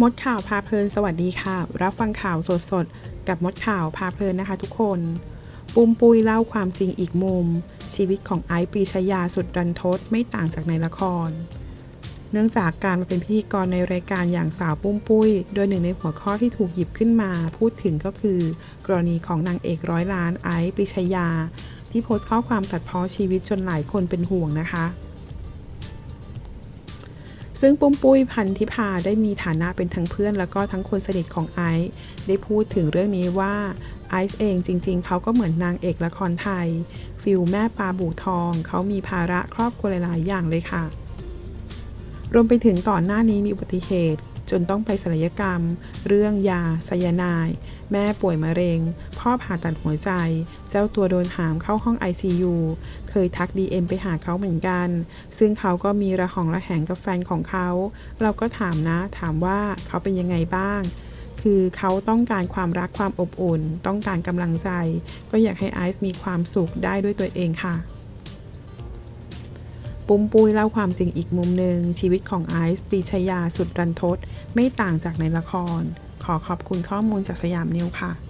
มดข่าวพาเพลินสวัสดีค่ะ รับฟังข่าวสดๆ กับมดข่าวพาเพลินนะคะทุกคน ปุ้มปุ้ยเล่าความจริงอีกมุม ชีวิตของไอซ์ปีชยาสุดรันทดไม่ต่างจากในละคร เนื่องจากการมาเป็นพิธีกรในรายการอย่างสาวปุ้มปุ้ย โดยหนึ่งในหัวข้อที่ถูกหยิบขึ้นมาพูดถึงก็คือ กรณีของนางเอกร้อยล้านไอซ์ปีชยา ที่โพสต์ข้อความตัดพ้อชีวิตจนหลายคนเป็นห่วงนะคะ ซึ่งปุ้มปุ้ยพันธิพาได้มีฐานะเป็นทั้งเพื่อน แล้วก็ทั้งคนสนิทของไอซ์ได้พูดถึงเรื่องนี้ว่าไอซ์เองจริงๆ เขาก็เหมือนนางเอกละครไทย ฟิลแม่ปลาบูทอง เขามีภาระครอบครัวหลายๆอย่างเลยค่ะ รวมไปถึงก่อนหน้านี้มีอุบัติเหตุ จนต้องไปศัลยกรรม เรื่องยาไซยาไนายแม่ป่วยมะเร็ง พ่อผ่าตัดหัวใจ เจ้าตัวโดนหามเข้าห้อง ICU เคยทัก DM ไปหาเขาเหมือนกัน ซึ่งเขาก็มีระหองระแหงกับแฟนของเขา เราก็ถามนะ ถามว่าเขาเป็นยังไงบ้าง คือเขาต้องการความรักความอบอุ่น ต้องการกำลังใจ ก็อยากให้ไอซ์มีความสุขได้ด้วยตัวเองค่ะปุ้มปุ้ยเล่าความจริงอีกมุมหนึ่งชีวิตของไอซ์ปีชยาสุดรันทด ไม่ต่างจากในละคร ขอขอบคุณข้อมูลจากสยามนิวค่ะ